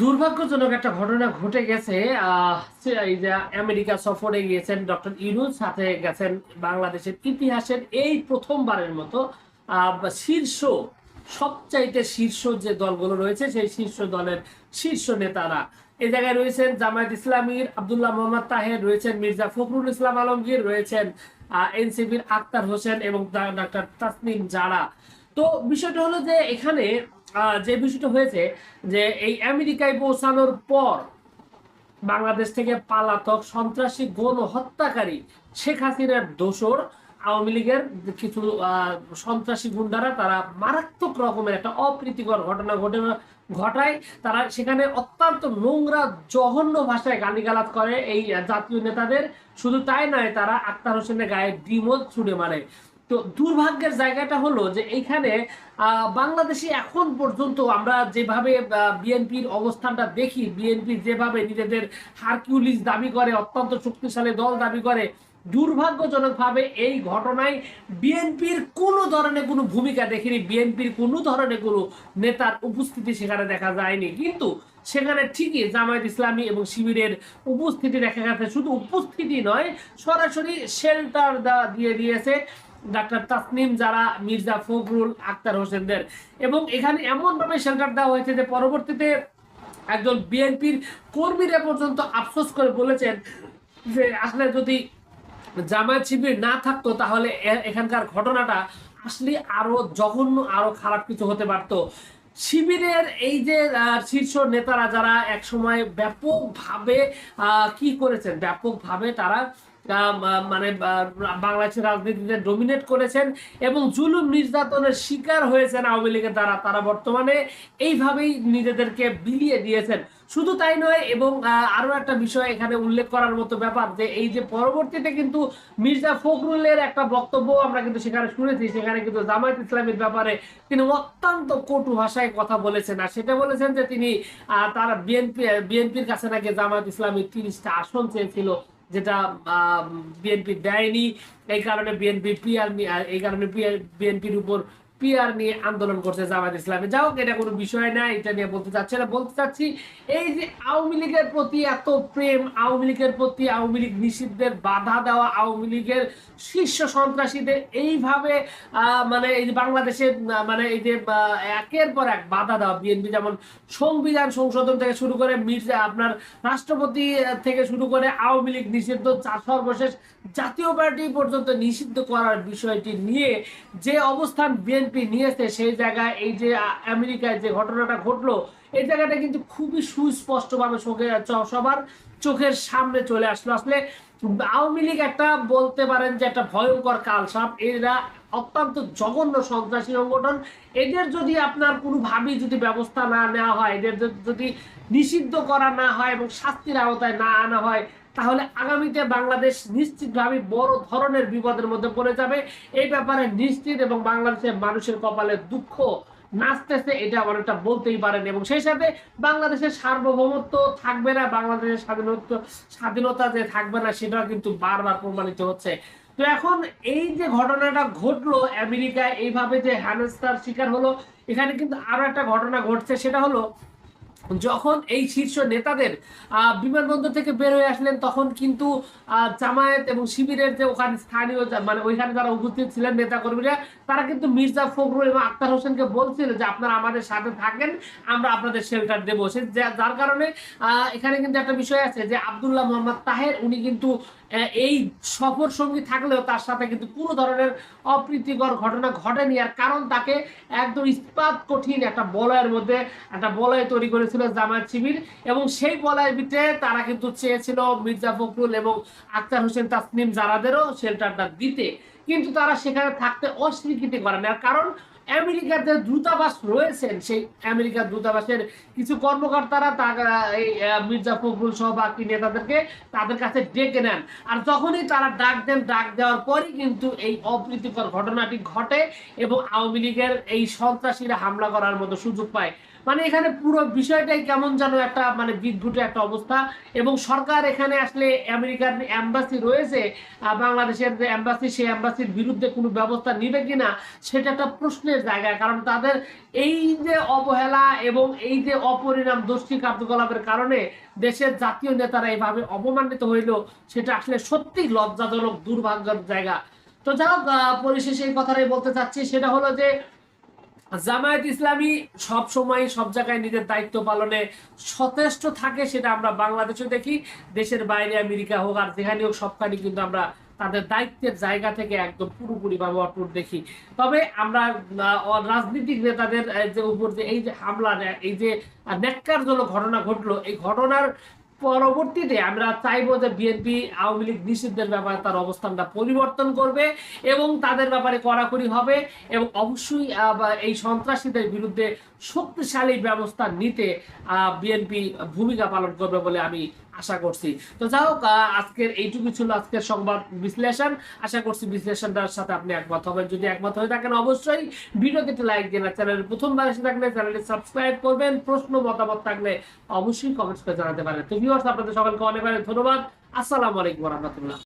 দুর্ভাগ্যজনক একটা ঘটনা ঘটে গেছে। এই যে আমেরিকা সফরে গিয়েছেন ডক্টর ইনুস সাথে গেছেন বাংলাদেশের ইতিহাসের এই প্রথমবারের মতো। শীর্ষ, সবচাইতে শীর্ষ যে দলগুলো রয়েছে, সেই শীর্ষ দলের শীর্ষ নেতারা। এ জায়গায় রয়েছেন জামায়াত ইসলামীর আব্দুল্লাহ মোহাম্মদ তাহের, রয়েছেন মির্জা ফখরুল ইসলাম আলমগীর, রয়েছেন এনসিপির আক্তার হোসেন এবং ডাক্তার তাসনিম জারা। তো বিষয়টা হলো যে এখানে যে বিষয়টা হয়েছে যে এই আমেরিকায় পৌঁছানোর পর বাংলাদেশ থেকে পালাতক সন্ত্রাসী, গণ হত্যাকারী শেখ হাসিনার দোসর আওয়ামী লীগের কিছু সন্ত্রাসী গুন্ডারা তারা মারাত্মক রকমের একটা অপ্রীতিকর ঘটনা ঘটে, ঘটায়। তারা সেখানে অত্যন্ত নোংরা, জঘন্য ভাষায় গালিগালাজ করে এই জাতীয় নেতাদের। শুধু তাই নয়, তারা আক্তার হোসেনের গায়ে ডিমও ছুড়ে মারে। তো দুর্ভাগ্যের জায়গাটা হলো যে এইখানে বাংলাদেশে এখন পর্যন্ত আমরা যেভাবে বিএনপির অবস্থানটা দেখি, বিএনপি যেভাবে নিজেদের হারকিউলিস দাবি করে, অত্যন্ত শক্তিশালী দল দাবি করে, দুর্ভাগ্যজনকভাবে এই ঘটনায় বিএনপির কোনো ধরনের কোনো ভূমিকা দেখিনি, বিএনপির কোনো ধরনের কোনো নেতার উপস্থিতি সেখানে দেখা যায়নি। কিন্তু সেখানে ঠিকই জামায়াত ইসলামী এবং শিবিরের উপস্থিতি দেখা গেছে, শুধু উপস্থিতি নয়, সরাসরি শেল্টার দিয়ে দিয়েছে। ডাক্তার তাসনিম, যারা মির্জা ফখরুল আক্তার হোসেনদের। এবং এখানে এমনভাবে শেল্টার দেওয়া হয়েছে যে পরবর্তীতে একজন বিএনপির কর্মীরা পর্যন্ত আফসোস করে বলেছেন যে আসলে যদি জামায়াত শিবির না থাকতো তাহলে এখানকার ঘটনাটা আসলে আরও জঘন্য, আরও খারাপ কিছু হতে পারতো। শিবিরের এই যে শীর্ষ নেতারা যারা একসময় ব্যাপকভাবে কি করেছেন? ব্যাপকভাবে তারা মানে বাংলাদেশের রাজনীতিতে ডমিনেট করেছেন এবং জুলুম নির্যাতনের শিকার হয়েছেন আওয়ামী লীগের দ্বারা। তারা বর্তমানে এইভাবেই নিজেদেরকে বিলিয়ে দিয়েছেন। শুধু তাই নয় এবং আহ, আরও একটা বিষয় এখানে উল্লেখ করার মতো ব্যাপার যে এই যে পরবর্তীতে কিন্তু মির্জা ফখরুলের একটা বক্তব্য আমরা কিন্তু সেখানে শুনেছি সেখানে কিন্তু জামায়াত ইসলামের ব্যাপারে তিনি অত্যন্ত কটু ভাষায় কথা বলেছেন। আর সেটা বলেছেন যে তিনি তারা বিএনপি বিএনপির কাছে নাকি জামায়াত ইসলামী তিরিশটা আসন চেয়েছিল। যেটা বিএনপি দেয়নি এই কারণে বিএনপি পিআর এই কারণে বিএনপির উপর পিআর নিয়ে আন্দোলন করছে জামাত ইসলামী। যাও এটা কোনো বিষয় না, এটা নিয়ে বলতে চাচ্ছি না। বলতে চাচ্ছি, এই যে আওয়ামী লীগের প্রতি এত প্রেম, আওয়ামী লীগের প্রতি আওয়ামী লীগ নিষিদ্ধের বাধা দেওয়া, আওয়ামী লীগের শীর্ষ সন্ত্রাসীদের এইভাবে মানে এই যে বাংলাদেশের মানে এই যে একের পর এক বাধা দেওয়া, বিএনপি যেমন সংবিধান সংশোধন থেকে শুরু করে মির্জা, আপনার রাষ্ট্রপতি থেকে শুরু করে আওয়ামী লীগ নিষিদ্ধ, চা- সর্বশেষ জাতীয় পার্টি পর্যন্ত নিষিদ্ধ করার বিষয়টি নিয়ে যে অবস্থান বিএনপি নিয়েছে সেই জায়গায় এই যে আমেরিকায় যে ঘটনাটা ঘটলো, এই জায়গাটা কিন্তু খুবই সুস্পষ্টভাবে সবার চোখের সামনে চলে আসলো। আসলে আওয়ামী লীগ একটা বলতে পারেন যে একটা ভয়ঙ্কর কালসাপ। এরা অত্যন্ত জঘন্য সন্ত্রাসী সংগঠন। এদের যদি আপনার কোনোভাবেই যদি ব্যবস্থা না নেওয়া হয়, এদের যদি নিষিদ্ধ করা না হয় এবং শাস্তির আওতায় না আনা হয় তাহলে আগামীতে বাংলাদেশ নিশ্চিতভাবে বড় ধরনের বিপদের মধ্যে পড়ে যাবে। এই ব্যাপারে নিশ্চিত এবং বাংলাদেশের মানুষের কপালে দুঃখ নাচতেছে, এটা অনেকটা বলতেই পারেন। এবং সেই সাথে বাংলাদেশের সার্বভৌমত্ব থাকবে না, বাংলাদেশের স্বাধীনতা স্বাধীনতা যে থাকবে না, সেটাও কিন্তু বারবার প্রমাণিত হচ্ছে। তো এখন এই যে ঘটনাটা ঘটলো আমেরিকায়, এইভাবে যে হেনস্থার শিকার হলো, এখানে কিন্তু আরও একটা ঘটনা ঘটছে, সেটা হলো যখন এই শীর্ষ নেতাদের বিমানবন্দর থেকে বের হয়ে আসলেন, তখন কিন্তু জামায়াত এবং শিবিরের যে ওখানে স্থানীয় মানে ওইখানে যারা উপস্থিত ছিলেন নেতা কর্মীরা তারা কিন্তু মির্জা ফখরুল এবং আক্তার হোসেনকে বলছিল যে আপনারা আমাদের সাথে থাকেন, আমরা আপনাদের শেল্টার দেবো। সে যার কারণে এখানে কিন্তু একটা বিষয় আছে যে আব্দুল্লাহ মোহাম্মদ তাহের, উনি কিন্তু এই সফর সঙ্গী থাকলেও তার সাথে কিন্তু কোনো ধরনের অপ্রীতিকর ঘটনা ঘটেনি। আর কারণ তাকে একদম ইস্পাত কঠিন একটা বলয়ের মধ্যে, একটা বলয় তৈরি করেছিল জামায়াত শিবির এবং সেই বলয়ের ভিতরে তারা কিন্তু চেয়েছিল মির্জা ফখরুল এবং আক্তার হোসেন তাসনিম জারাদেরও শেল্টারটা দিতে। কিন্তু তারা সেখানে থাকতে অস্বীকৃতি করেন আর কারণ আমেরিকার যে দূতাবাস রয়েছেন, সেই আমেরিকার দূতাবাসের কিছু কর্মকর্তারা তারা এই মির্জা ফখরুল সহ বাকি নেতাদেরকে তাদের কাছে ডেকে নেন। আর যখনই তারা ডাক দেন, ডাক দেওয়ার পরই কিন্তু এই অপ্রীতিকর ঘটনাটি ঘটে এবং আওয়ামী লীগের এই সন্ত্রাসীরা হামলা করার মতো সুযোগ পায়। মানে এখানে পুরো বিষয়টাই কেমন যেন একটা মানে বিদ্ভুটে একটা অবস্থা। এবং সরকার এখানে আসলে আমেরিকার এম্বাসি রয়েছে বাংলাদেশের যে এম্বাসি সেই এম্বাসির বিরুদ্ধে কোনো ব্যবস্থা নিবে কিনা, সেটা একটা প্রশ্নের জায়গা। কারণ তাদের এই যে অবহেলা এবং এই যে অপরিণাম দোষী কার্যকলাপের কারণে দেশের জাতীয় নেতারা এইভাবে অপমানিত হইল, সেটা আসলে সত্যি লজ্জাজনক, দুর্ভাগ্যের জায়গা। তো যাই হোক পরিশেষে এই কথাটাই বলতে চাচ্ছি, সেটা হলো যে জামায়াত ইসলামী সব সময় সব জায়গায় নিজের দায়িত্ব পালনে সচেষ্ট থাকে, সেটা আমরা বাংলাদেশে দেখি, দেশের বাইরে আমেরিকা হোক আর যেখানে হোক সবখানে কিন্তু আমরা তাদের দায়িত্বের জায়গা থেকে একদম পুরোপুরি ভাবে অটুট দেখি। তবে আমরা রাজনীতিক নেতাদের যে উপর যে এই যে হামলা এই যে ন্যাক্কারজনক ঘটনা ঘটলো, এই ঘটনার পরবর্তীতে আমরা চাইব যে বিএনপি আওয়ামী লীগ নিষিদ্ধের ব্যাপারে তার অবস্থানটা পরিবর্তন করবে এবং তাদের ব্যাপারে কড়াকড়ি হবে এবং অবশ্যই এই সন্ত্রাসীদের বিরুদ্ধে শক্তিশালী ব্যবস্থা নিতে বিএনপি ভূমিকা পালন করবে বলে আমি আশা করছি। তো যাই হোক আজকের এইটুকু ছিল আজকের সংবাদ বিশ্লেষণ। আশা করছি বিশ্লেষণটার সাথে আপনি একমত হবেন। যদি একমত হয়ে থাকেন, অবশ্যই ভিডিওতে একটি লাইক দিন আর চ্যানেল প্রথমবার এসে থাকলে চ্যানেলটি সাবস্ক্রাইব করবেন। প্রশ্ন, মতামত থাকলে অবশ্যই কমেন্টস করে জানাতে পারেন। তো ভিউয়ার্স আপনাদের সকলকে অনেক অনেক ধন্যবাদ। আসসালামু আলাইকুম রহমতুল্লাহ।